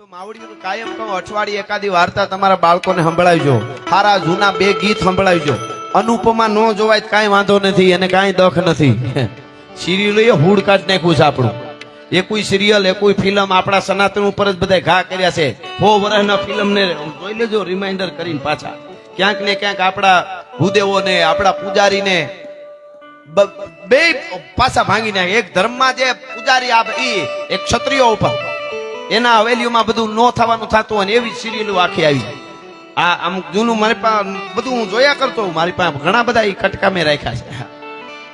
તો માવડીનું કાયમ કહું, અઠવાડિયે એકાદી વાર્તા તમારા બાળકોને સંભળાવજો. હારા જૂના બે ગીત સંભળાવજો. અનુપમા ન જોવાય કાંઈ વાંધો નથી, એને કાંઈ દખ નથી. સિરિયલો એ હુડ કાઢ નાખ્યું છે આપણું. એકોઈ સિરિયલ એકોઈ ફિલ્મ આપણા સનાતન ઉપર જ બધા ઘા કર્યા છે. હો વર્ષના ફિલ્મને જોઈ લેજો રિમાઇન્ડર કરીને પાછા. ક્યાંક ને ક્યાંક આપણા ભૂદેવોને, આપણા પૂજારીને બે પાછા ભાંગી નાખે. એક ધર્મમાં જે પૂજારી આપે એ એક ક્ષત્રિયો ઉપર. એના હવેલીઓમાં બધું નો થવાનું થતું હોય એવી સિરિયલો આખી આવી. આ આમ જૂનું મારી પાસે બધું હું જોયા કરતો મારી પાસે ઘણા બધા એ કટકા મેં રાખ્યા છે.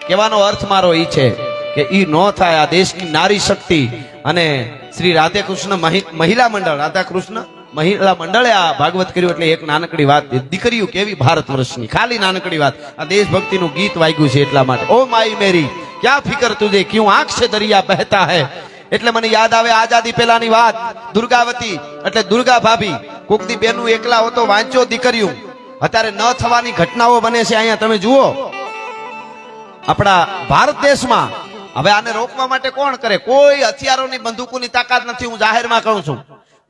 કહેવાનો અર્થ મારો એ છે કે એ ન થાય આ દેશની નારી શક્તિ અને શ્રી રાધે કૃષ્ણ મહિ- મહિલા મંડળ રાધા કૃષ્ણ મહિલા મંડળે આ ભાગવત કર્યું એટલે એક નાનકડી વાત. દીકરીઓ કેવી ભારત વર્ષની? ખાલી નાનકડી વાત. આ દેશભક્તિનું ગીત વાગ્યું છે એટલા માટે. ઓ માય મેરી, ક્યાં ફિકર તુજે? ક્યું આંખ છે દરિયા બહેતા હે? એટલે મને યાદ આવે આઝાદી પહેલાની વાત. દુર્ગાવતી, એટલે દુર્ગા ભાભી કોકદી બેનું એકલા હોતો વાંચો દીકરીઓ. અત્યારે ન થવાની ઘટનાઓ બને છે અહીંયા, તમે જુઓ. આપણા ભારત દેશમાં, હવે આને રોકવા માટે કોણ કરે? કોઈ હથિયારોની બંદૂકોની તાકાત નથી, હું જાહેરમાં કહું છું.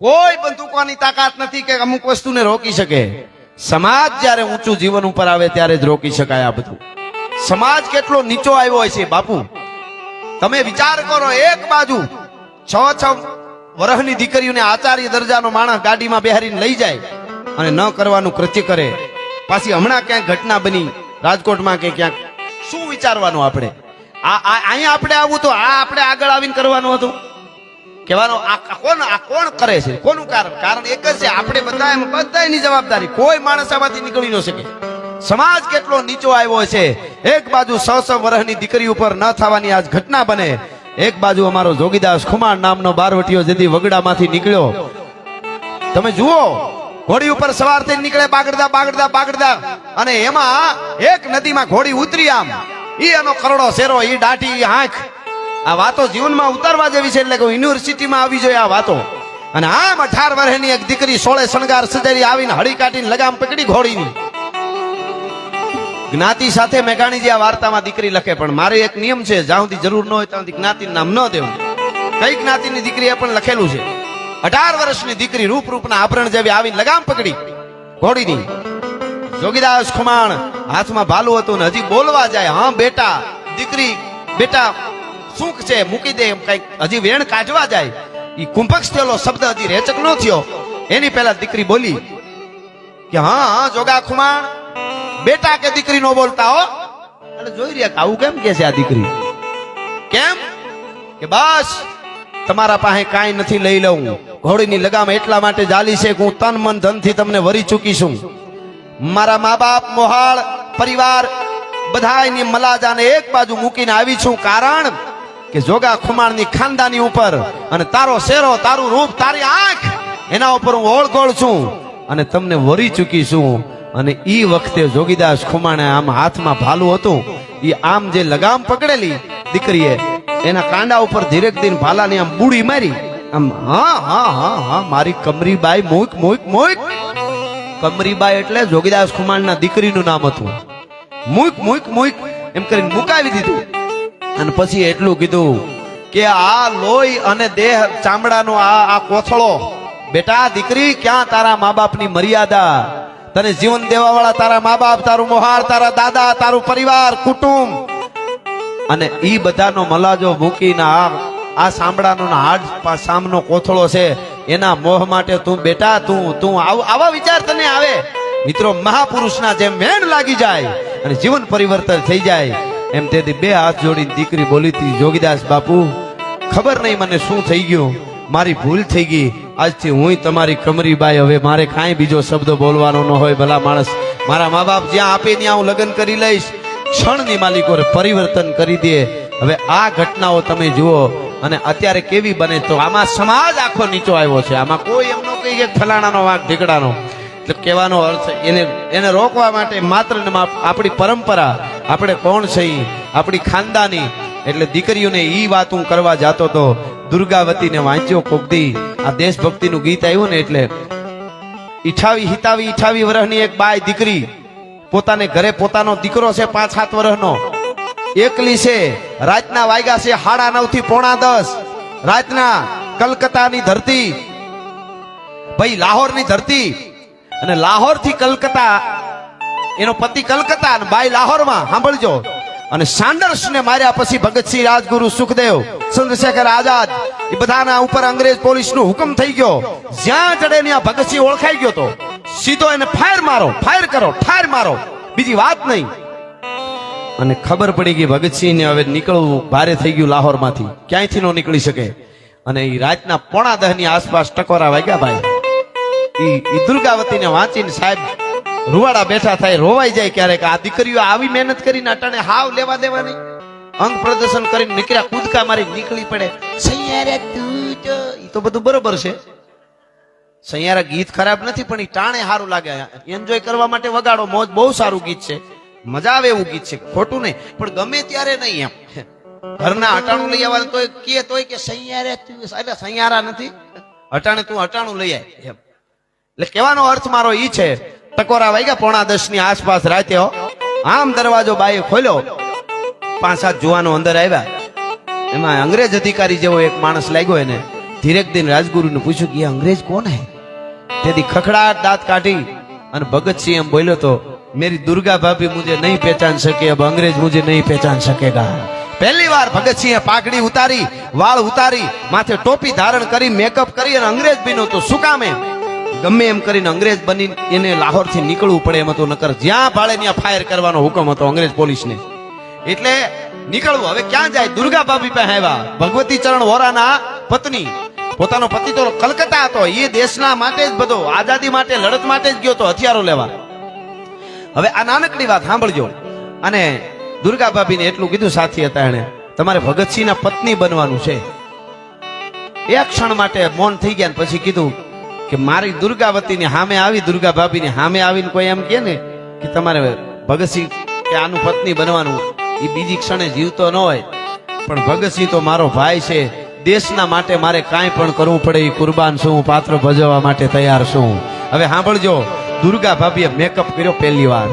કોઈ બંદૂકોની તાકાત નથી કે અમુક વસ્તુને રોકી શકે. સમાજ જ્યારે ઊંચું જીવન ઉપર આવે ત્યારે જ રોકી શકાય આ બધું. સમાજ કેટલો નીચો આવ્યો હોય છે, બાપુ. તમે વિચાર કરો, એક બાજુ છ છ વર્ષની દીકરીઓને આચાર્ય દરજાનો માણસ ગાડીમાં બેહારીને લઈ જાય અને ન કરવાનું કૃત્ય કરે, પાછી હમણાં ક્યાંક ઘટના બની, રાજકોટમાં કે ક્યાંક. શું વિચારવાનું આપણે? આ અહીંયા આપણે આવું તો આ આપણે આગળ આવીને કરવાનું હતું. કહેવાનો, આ કોણ આ કોણ કરે છે? કોનું કારણ? કારણ એક જ છે, આપણે બધા બધાની જવાબદારી કોઈ માણસ આમાંથી નીકળી ન શકે. સમાજ કેટલો નીચો આવ્યો છે? એક બાજુ સ સ વર્ષની દીકરી ઉપર ન થવાની આજ ઘટના બને. એક બાજુ અમારો જોગીદાસ ખુમાર નામનો બારવટીયો જેથી વગડામાંથી નીકળ્યો. તમે જુઓ, ઘોડી ઉપર સવાર થઈ નીકળે બાગડતા બાગડતા બાગડતા અને એમાં એક નદીમાં ઘોડી ઉતરી આમ. ઈ એનો કરોડો શેરો, ઈ દાઢી આંખ આ વાતો જીવનમાં ઉતારવા જેવી છે એટલે કે યુનિવર્સિટીમાં આવી જોઈએ આ વાતો. અને આમ અઢાર વર્ષની એક દીકરી સોળે શણગાર સજારી આવીને હળી કાઢીને લગામ પકડી ઘોડીની. જ્ઞાતિ સાથે મેઘાણીજી આ વાર્તામાં દીકરી લખે, પણ મારે એક નિયમ છે, જ્યાં સુધી જરૂર ન હોય ત્યાં સુધી જ્ઞાતિ નામ ન દેવું. કઈ જ્ઞાતિની દીકરી પણ લખેલું છે, અઢાર વર્ષની દીકરી રૂપ રૂપના આભરણ જેવી આવીને લગામ પકડી ઘોડીની જોગીદાસ ખુમાણ, હાથમાં ભાલું હતું ને હજી બોલવા જાય. હા, બેટા, દીકરી, બેટા શું છે, મૂકી દે એમ કંઈક હજી વેણ કાઢવા જાય. એ કુંભક્ષ થયેલો શબ્દ હજી રેચક ન થયો. એની પહેલા દીકરી બોલી કે, હા હા, જોગા ખુમાણ બેટા કે દીકરી નો બોલતા હો. એટલે જોઈ રહ્યા કે આવું કેમ કે છે આ દીકરી? કેમ? કે બસ, તમારા પાસે કાંઈ નથી, લઈ લઉં. ઘોડીની લગામ એટલા માટે જાલી છે કે હું તન મન ધનથી તમને વરી ચૂકી છું. મારા મા બાપ મોહાળ, પરિવાર, બધાયની મલાજાને એક બાજુ મૂકીને આવી છું કારણ કે જોગા ખુમાણની ખાનદાની ઉપર અને તારો શેરો, તારું રૂપ, તારી આંખ, એના ઉપર હું ઓળખોળ છું અને તમને વરી ચૂકી છું. અને ઈ વખતે જોગીદાસ ખુમાણે આમ હાથમાં ભાલું હતું, ઈ આમ જે લગામ પકડેલી દીકરીએ, એના કાંડા ઉપર ધીરેક દિન ભાલાની આમ બુડી મારી, આમ હા હા હા હા, મારી કમરી બાઈ મોઈક મોઈક મોઈક. કમરીબાઈ એટલે જોગીદાસ ખુમાણના દીકરીનું નામ હતું. મુઈક મુઈક મુઈક, એમ કરીને મુકાવી દીધું. અને પછી એટલું કીધું કે આ લોહી અને દેહ ચામડાનો આ આ કોથળો, બેટા, દીકરી, ક્યાં તારા મા બાપની મર્યાદા? તને જીવન દેવા વાળા તારા મા બાપ તારું મોહાર, તારા દાદા, તારું પરિવાર, કુટુંબ અને ઈ બધાનો મલાજો મૂકીને આ આ સાંભળાનો હાડ સામનો કોથળો છે, એના મોહ માટે તું બેટા, તું તું આવ- વિચાર તને આવે. મિત્રો, મહાપુરુષના જેમ મેણ લાગી જાય અને જીવન પરિવર્તન થઈ જાય, એમ તેથી બે હાથ જોડીને દીકરી બોલી હતી, જોગીદાસ બાપુ, ખબર નહીં મને શું થઈ ગયું. મારી ભૂલ થઈ ગઈ. આજથી હું તમારી કમરીબાઈ, હવે મારે કાંઈ બીજો શબ્દ બોલવાનો ન હોય, ભલા માણસ. મારા મા બાપ જ્યાં આપે ત્યાં હું લગ્ન કરી લઈશ. ક્ષણની માલિકો પરિવર્તન કરી દે. હવે આ ઘટનાઓ તમે જુઓ અને અત્યારે કેવી બને તો આમાં સમાજ આખો નીચો આવ્યો છે. આમાં કોઈ એમ ન કહી કે ફલાણાનો વાંક, ઢીકડાનો. એટલે કહેવાનો અર્થ એને એને રોકવા માટે માત્ર આપણી પરંપરા, આપણે કોણ છે આપણી ખાનદાની એટલે દીકરીઓને ઈ વાત હું કરવા જાતો તો દુર્ગાવતીને વાંચ્યો કોકદી આ દેશભક્તિનું ગીત આવ્યું ને એટલે ઈઠાવી, હિતાવી, ઈઠાવી વર્ષની એક બાય દીકરી પોતાને ઘરે પોતાનો દીકરો છે, પાંચ, સાત વર્ષનો એકલી છે, રાતના વાગ્યા છે, સાડા નવથી પોણા દસ. રાતના કલકત્તાની ધરતી. ભાઈ, લાહોરની ધરતી. અને લાહોરથી કલકત્તા, એનો પતિ કલકત્તા અને બાઈ લાહોરમાં. સાંભળજો. અને સાંડર્સ ને માર્યા પછી ભગતસિંહ રાજગુરુ, સુખદેવ, ચંદ્રશેખર આઝાદ, એ બધાના ઉપર અંગ્રેજ પોલીસ નો હુકમ થઈ ગયો. જ્યાં ચડે ત્યાં ભગતસિંહ ઓળખાઈ ગયો તો સીધો એને ફાયર મારો, ફાયર કરો, ઠાર મારો. બીજી વાત નહીં. અને ખબર પડી ગઈ ભગતસિંહને હવે નીકળવું ભારે થઈ ગયું લાહોરમાંથી. ક્યાંયથી નો નીકળી શકે? અને એ રાતના પોણા દહની આસપાસ ટકોરા વાગ્યા ભાઈ. એ દુર્ગાવતીને વાંચીને સાહેબ રૂવાડા બેઠા થાય, રોવાઈ જાય ક્યારેક. આ દીકરીઓ આવી મહેનત કરીને અટાણે હાવ લેવા દેવાની. અંગ પ્રદર્શન કરીને નીકળ્યા, કૂદકા મારી નીકળી પડે. સૈયારે, તું તો તો બધું બરોબર છે. સૈયારા ગીત ખરાબ નથી, પણ એ ટાણે સારું લાગે. એન્જોય કરવા માટે વગાડો. મોજ બહુ સારું ગીત છે. મજા આવે એવું ગીત છે. ખોટું નહીં, પણ ગમે ત્યારે નહીં એમ. ઘરના અટાણું લઈ આવવાનું તોય કે તોય કે, સૈયારે, તું. એટલે સૈયારા નથી. અટાણે તું અટાણું લઈ આય એમ. એટલે કહેવાનો અર્થ મારો એ છે ટકોરા વાગ્યા, પોણા દસની આસપાસ રાત્યો આમ દરવાજો બાઈ ખોલ્યો. પાંચ સાત જુવાનો અંદર આવ્યા. એમાં અંગ્રેજ અધિકારી જેવો એક માણસ લાગ્યો એને. ધીરેક દિન રાજગુરુને પૂછ્યું કે અંગ્રેજ કોણ હે? તેથી ખખડાટ દાંત કાઢી અને ભગતસિંહ એમ બોલ્યો તો, મેરી દુર્ગા ભાભી મુજે નહીં પહેચાન શકે, અબ અંગ્રેજ મુજે નહીં પહેચાન સકેગા પહેલી વાર ભગતસિંહે પાઘડી ઉતારી, વાળ ઉતારી, માથે ટોપી ધારણ કરી મેકઅપ કરી અને અંગ્રેજ બીનો તો શું કામ એમ? ગમે એમ કરીને અંગ્રેજ બની એને લાહોરથી નીકળવું પડે એમ હતું, નકર જ્યાં ભાડે ત્યાં ફાયર કરવાનો હુકમ હતો અંગ્રેજ પોલીસને. એટલે નીકળવું. હવે ક્યાં જાય? દુર્ગા ભાભી પાસે આવ્યા. ભગવતી ચરણ વોરાના પત્ની. પોતાનો પતિ તો કલકત્તા હતો. એ દેશના માટે જ બધો, આઝાદી માટે, લડત માટે જ ગયો તો હથિયારો લેવા. હવે આ નાનકડી વાત સાંભળજો. અને દુર્ગા ભાભીને એટલું કીધું, સાથી હતા એને તમારે ભગતસિંહના પત્ની બનવાનું છે. એક ક્ષણ માટે મૌન થઈ ગયા ને પછી કીધું કે મારી દુર્ગાવતીની સામે આવી દુર્ગા ભાભીની સામે આવીને કોઈ એમ કે ને કે તમારે ભગતસિંહ કે આનું પત્ની બનવાનું એ બીજી ક્ષણે જીવતો ન હોય. પણ ભગતસિંહ તો મારો ભાઈ છે, દેશના માટે મારે કાંઈ પણ કરવું પડે એ કુરબાન છું, પાત્ર ભજવવા માટે તૈયાર છું. હવે સાંભળજો દુર્ગા ભાભીએ મેકઅપ કર્યો પહેલી વાર.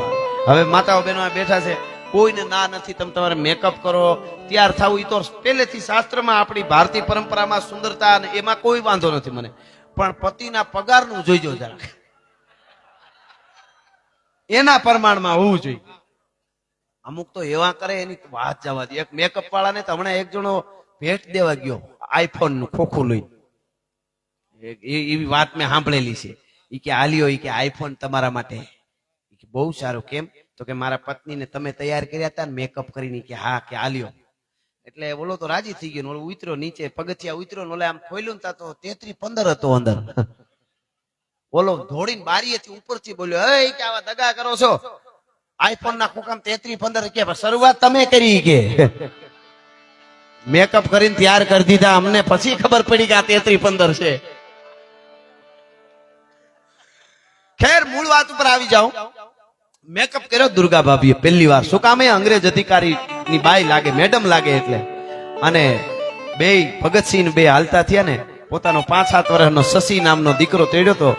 હવે માતાઓ બહેનો બેઠા છે, કોઈને ના નથી, તમે તમારે મેકઅપ કરો. તૈયાર થવું એ તો પહેલેથી શાસ્ત્રમાં આપણી ભારતીય પરંપરામાં સુંદરતા અને એમાં કોઈ વાંધો નથી મને. પણ પતિના પગારનું જોઈજો જરા એના પ્રમાણમાં હોવું જોઈએ. અમુક તો એવા કરે, એની વાત જવા દે. એક મેકઅપ વાળાને તો હમણાં એક જણો ભેટ દેવા ગયો આઈફોનનું ખોખું લઈ એવી વાત મેં સાંભળેલી છે. એ કે, આલ્યો, ઈ કે આઈફોન તમારા માટે બહુ સારું. કેમ? તો કે, મારા પત્નીને તમે તૈયાર કર્યા હતા મેકઅપ કરીને. કે, હા, કે આલ્યો. એટલે ઓલો તો રાજી થઈ ગયો ઉતર્યો નીચે, પગથિયા ઉતર્યો ઓલે આમ ખોલ્યું તા તો તેત્રી પંદર હતો અંદર. ઓલો ધોડીને બારીએથી ઉપરથી બોલ્યો, હે કે આવા દગા કરો છો. આઈફોન ના ખોખામ તેત્રી પંદર કે શરૂઆત તમે કરી કે. મેકઅપ કરીને તૈયાર કરી દીધા, અમને પછી ખબર પડી કે આ તેત્રી પંદર છે. ખેર, મૂળ વાત ઉપર આવી જાઉં. મેકઅપ કર્યો દુર્ગા ભાભીએ પહેલી વાર. શું કામ અંગ્રેજ અધિકારી ની બાઈ લાગે, મેડમ લાગે એટલે. અને બે ભગતસિંહ બે હાલતા થયા ને, પોતાનો પાંચ સાત વર્ષનો શશી નામનો દીકરો તેડ્યો તો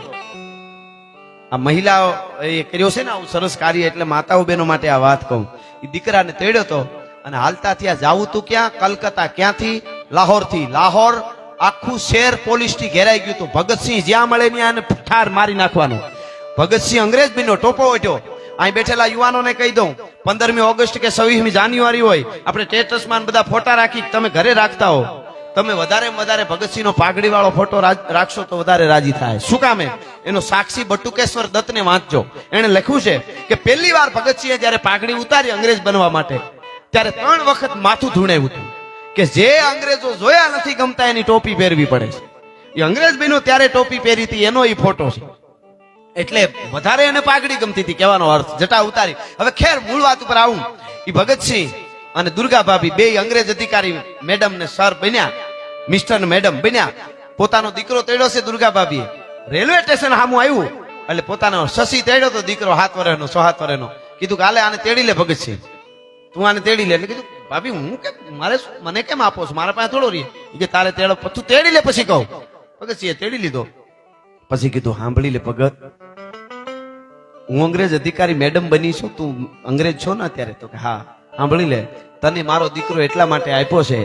આ મહિલાઓ એ કર્યો છે ને આવું સરસ કાર્ય એટલે માતાઓ બહેનો માટે આ વાત કહું. એ દીકરાને તેડ્યો તો અને હાલતા થયા. જાવું તું ક્યાં? કલકત્તા ક્યાંથી? લાહોરથી. લાહોર આખું શહેર પોલીસથી ઘેરાઈ ગયું હતું ભગતસિંહ જ્યાં મળે ત્યાં ઠાર મારી નાખવાનું. ભગતસિંહ અંગ્રેજ બીનો ટોપો ઓઢ્યો. અહીં બેઠેલા યુવાનોને કહી દઉં, પંદરમી ઓગસ્ટ કે છવ્વીસમી જાન્યુઆરી હોય, આપણે સ્ટેટસમાં બધા ફોટા રાખી તમે ઘરે રાખતા હો. તમે વધારે વધારે ભગતસિંહનો પાઘડી વાળો ફોટો રાખશો તો વધારે રાજી થાય. શું કામે એનો સાક્ષી બટુકેશ્વર દત્તને વાંચજો. એને લખ્યું છે કે પહેલી વાર ભગતસિંહે જ્યારે પાઘડી ઉતારી અંગ્રેજ બનવા માટે, ત્યારે ત્રણ વખત માથું ધૂણાવ્યું હતું કે જે અંગ્રેજો જોયા નથી ગમતા એની ટોપી પહેરવી પડે છે. એ અંગ્રેજ બન્યો ત્યારે ટોપી પહેરી હતી, એનો એ ફોટો છે. એટલે વધારે એને પાઘડી ગમતી હતી, કહેવાનો અર્થ, જટા ઉતારી. હવે ખેર મૂળ વાત ઉપર આવું. એ ભગતસિંહ અને દુર્ગા ભાભી બે અંગ્રેજ અધિકારી મેડમ ને સર બન્યા, મિસ્ટર ને મેડમ બન્યા. પોતાનો દીકરો તેડ્યો છે દુર્ગા ભાભીએ. રેલવે સ્ટેશન સામું આવ્યું એટલે પોતાનો શશી તેડ્યો તો દીકરો હાથ વરેનો, સો હાથ વરેનો. કીધું કે હાલે આને તેડી લે ભગતસિંહ. તું આને તેડી લે. એટલે કીધું, ભાભી, હું કેમ, મારે મને કેમ આપો છો? મારા પાસે થોડો રહે. કે, તારે તેડો, તું તેડી લે પછી કહું. ભગતસિંહે તેડી લીધો. પછી કીધું સાંભળી લે ભગત. હું અંગ્રેજ અધિકારી મેડમ બની છું, તું અંગ્રેજ છો ને અત્યારે? તો કે, હા. સાંભળી લે, તને મારો દીકરો એટલા માટે આપ્યો છે,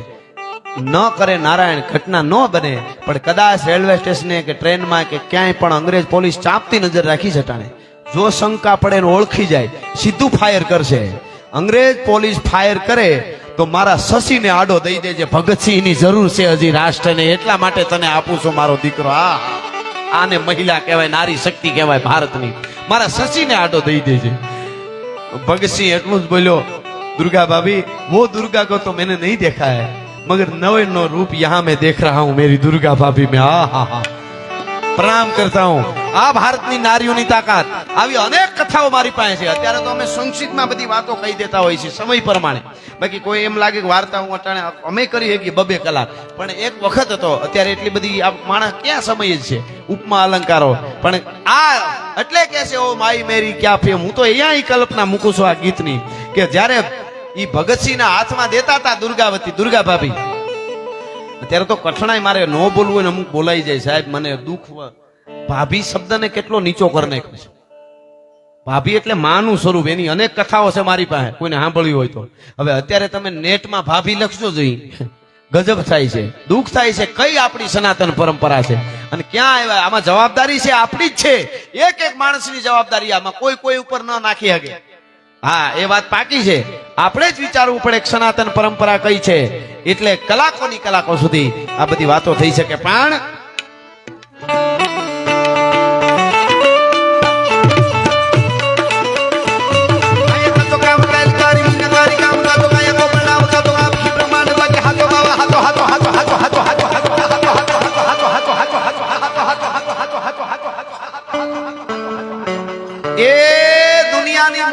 ન કરે નારાયણ, ઘટના ન બને, પણ કદાચ રેલવે સ્ટેશને કે ટ્રેનમાં કે ક્યાંય પણ અંગ્રેજ પોલીસ ચાંપતી નજર રાખી જટાણે જો શંકા પડે ને ઓળખી જાય, સીધું ફાયર કરશે. અંગ્રેજ પોલીસ ફાયર કરે, તો મારા શશીને આડો દઈ દેજે. ભગતસિંહની જરૂર છે હજી રાષ્ટ્રને એટલા માટે તને આપું છું, મારો દીકરો. આ આને મહિલા કહેવાય નારી શક્તિ કહેવાય ભારતની મારા શશીને આડો દઈ દેજે भगत એટલું જ બોલ્યો दुर्गा भाभी वो दुर्गा को तो मैंने नहीं देखा है मगर नवे नो रूप यहाँ मैं देख रहा हूँ मेरी दुर्गा भाभी में आ हा हा પ્રણામ કરતા હું. આ ભારતની નારીઓની તાકાત. આવી અનેક કથાઓ મારી પાસે છે. અત્યારે તો અમે સંક્ષિપ્તમાં બધી વાતો કહી દેતા હોય છે સમય પ્રમાણે. બાકી કોઈ એમ લાગે કે વાર્તા હું અટાણે અમે કરી શકીએ બબે કલાક. પણ એક વખત હતો અત્યારે એટલી બધી આ માણસ ક્યાં સમય જ છે? ઉપમા અલંકારો. પણ આ એટલે કે છે, ઓ માઈ મેરી, ક્યાં ફેમ? હું તો અહીંયા કલ્પના મૂકું છું આ ગીતની કે જ્યારે એ ભગતસિંહના હાથમાં દેતા હતા દુર્ગાવતી, દુર્ગા ભાભી અત્યારે તો કઠણાઈ મારે ન બોલવું હોય ને અમુક બોલાઈ જાય. સાહેબ, મને દુઃખ ભાભી શબ્દને કેટલો નીચો કરી નાખ્યો છે. ભાભી એટલે માનું સ્વરૂપ. એની અનેક કથાઓ છે મારી પાસે. કોઈને સાંભળ્યું હોય તો. હવે અત્યારે તમે નેટમાં ભાભી લખશો જોઈ ગજબ થાય છે. દુઃખ થાય છે. કઈ આપણી સનાતન પરંપરા છે? અને ક્યાં આવ્યા? આમાં જવાબદારી છે આપણી જ છે. એક એક માણસની જવાબદારી આમાં કોઈ કોઈ ઉપર ન નાખી શકે. હા, એ વાત પાકી છે. આપણે જ વિચારવું પડે, સનાતન પરંપરા કઈ છે? એટલે કલાકોની કલાકો સુધી આ બધી વાતો થઈ શકે. પણ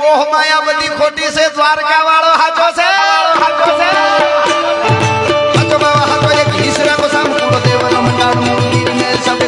દુનિયાની મોહ માયા બધી ખોટી છે દ્વારકા વાળો હાચો છે? હાચો છે. હાચો બાવા હાચો એક ઈસરા કો સામ કુડો દેવનો મંડાણ એક ને સબે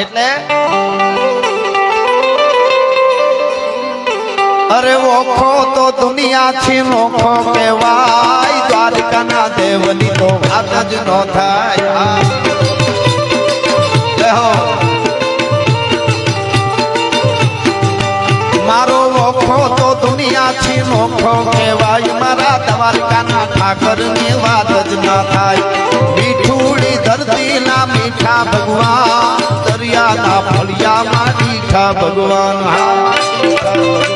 એટલે અરે ઓખો તો દુનિયા થી નોખો કહેવાય, દ્વારકાના દેવની તો વાત જ ન થાય. કહો મારો ઓખો તો દુનિયા છે મોખો કહેવાય, મારા દ્વારકાના ઠાકરની વાત જ ન થાય. મીઠુડી ધરતી ના મીઠા ભગવાન. દરિયાના ફળિયામાં મીઠા ભગવાન.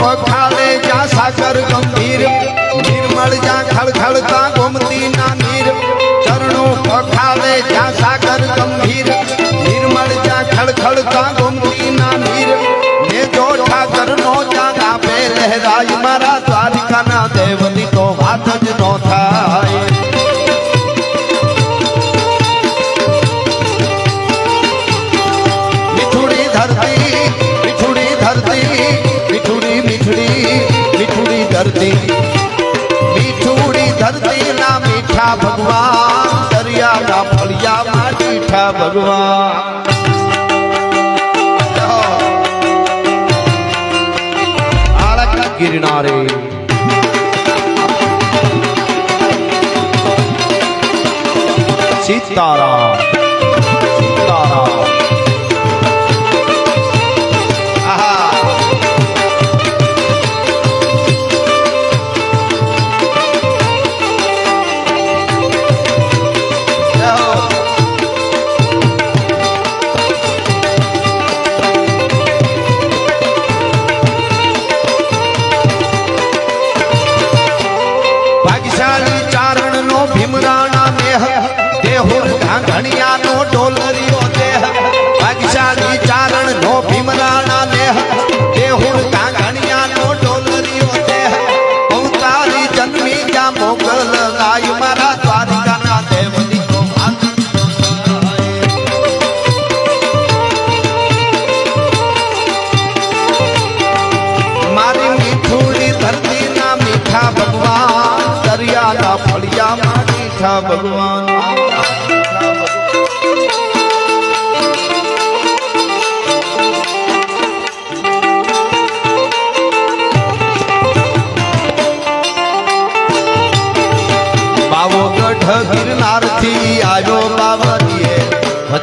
પખાલે જા સાગર ગંભીર, નિર્મળ જા ખળખળતા ગોમતી ના નીર. ચરણો પખાલે જા સાગર ગંભીર, નિર્મળ જા ખળખળતા ગોમતી ના નીર. ને જો ઠાકર નો જા ગાભે લહેરાય મારા દ્વારિકાના દેવની ધરતી મીઠુડી ધરતી ના મીઠા ભગવાન દરિયા ના ફળિયા માં મીઠા ભગવાન ગિરનારે. સીતારામ.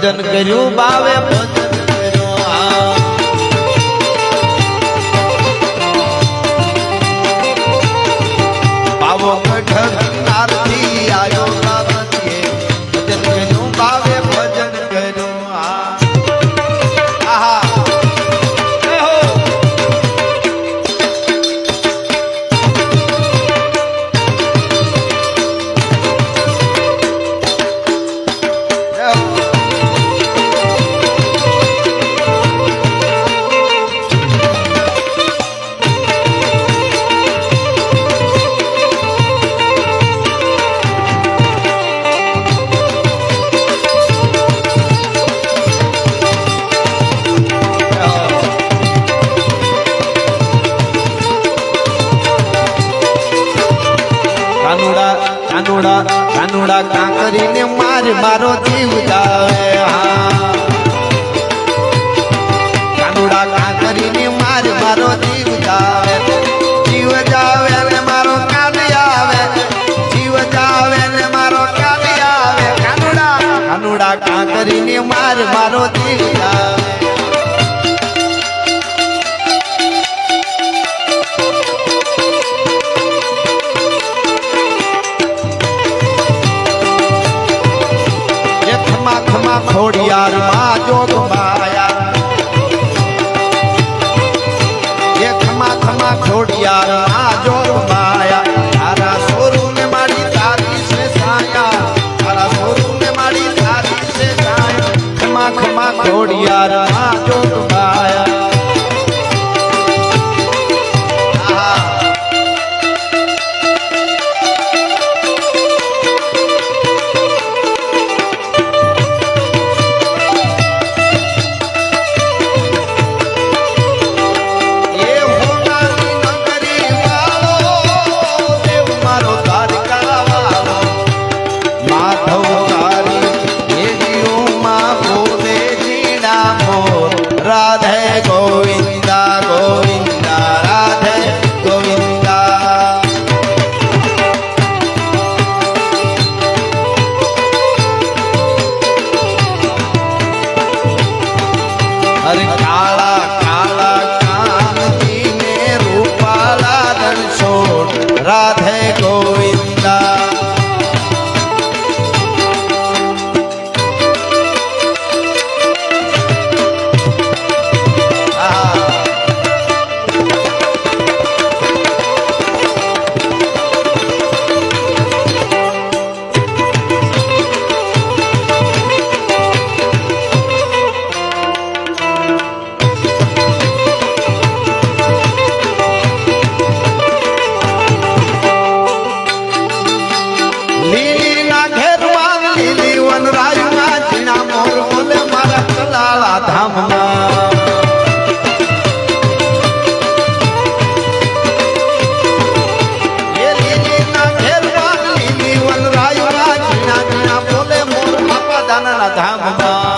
લગન કર્યું બાવે আমারও દાદાના ધામમાં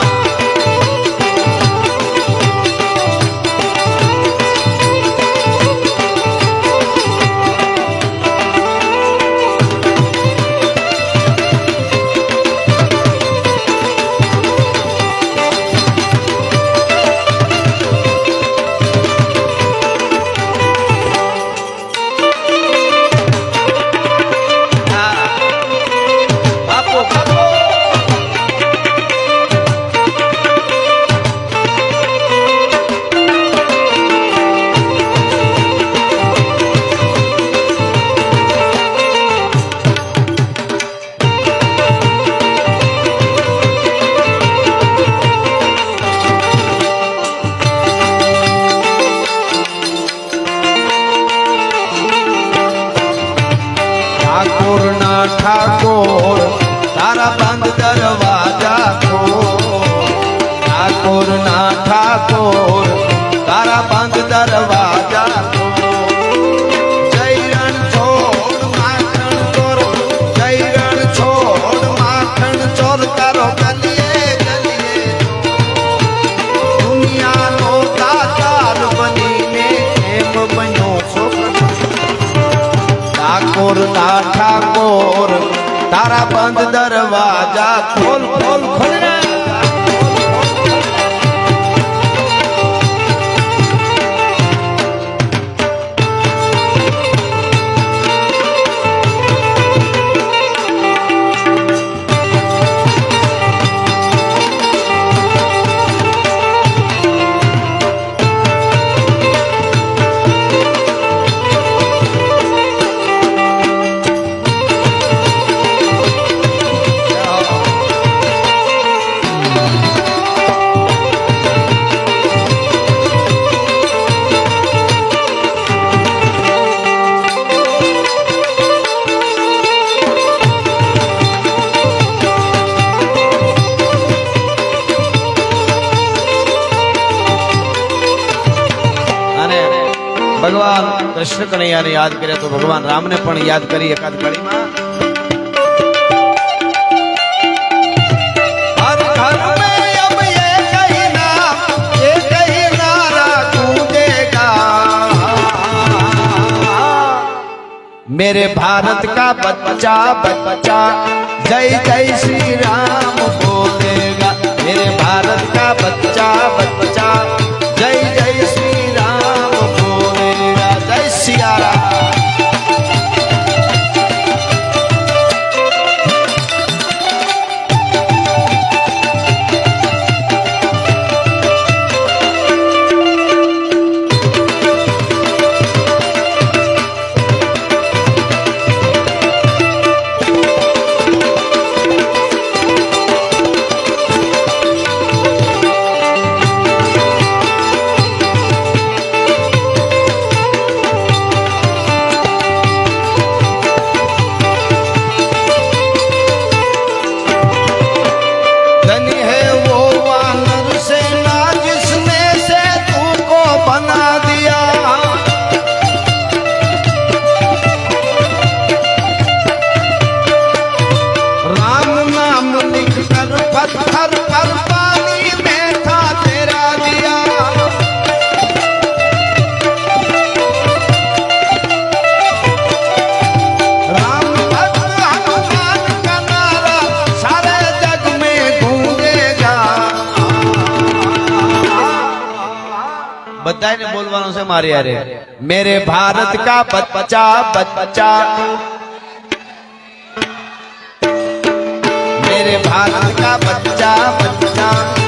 દરવાજા ખોલ ખોલ કનૈયાને યાદ કર્યા તો ભગવાન રામને પણ યાદ કરી એકાદ કડીમાં હર ઘર મેં અબ ये कहना, ये कहना गूंजेगा। मेरे भारत का बच्चा बच्चा जय जय श्री राम बोलेगा मेरे भारत का बच्चा बच्चा जय जय Ciara. બધાને બોલવાનું છે મારી અરે મેરે ભારત કા બચ્ચા બચ્ચા. મેરે ભારત કા બચ્ચા બચ્ચા.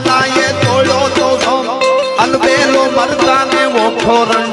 ભાલાએ તોડ્યો તો અલબેલો મરદાને ઓખો રણ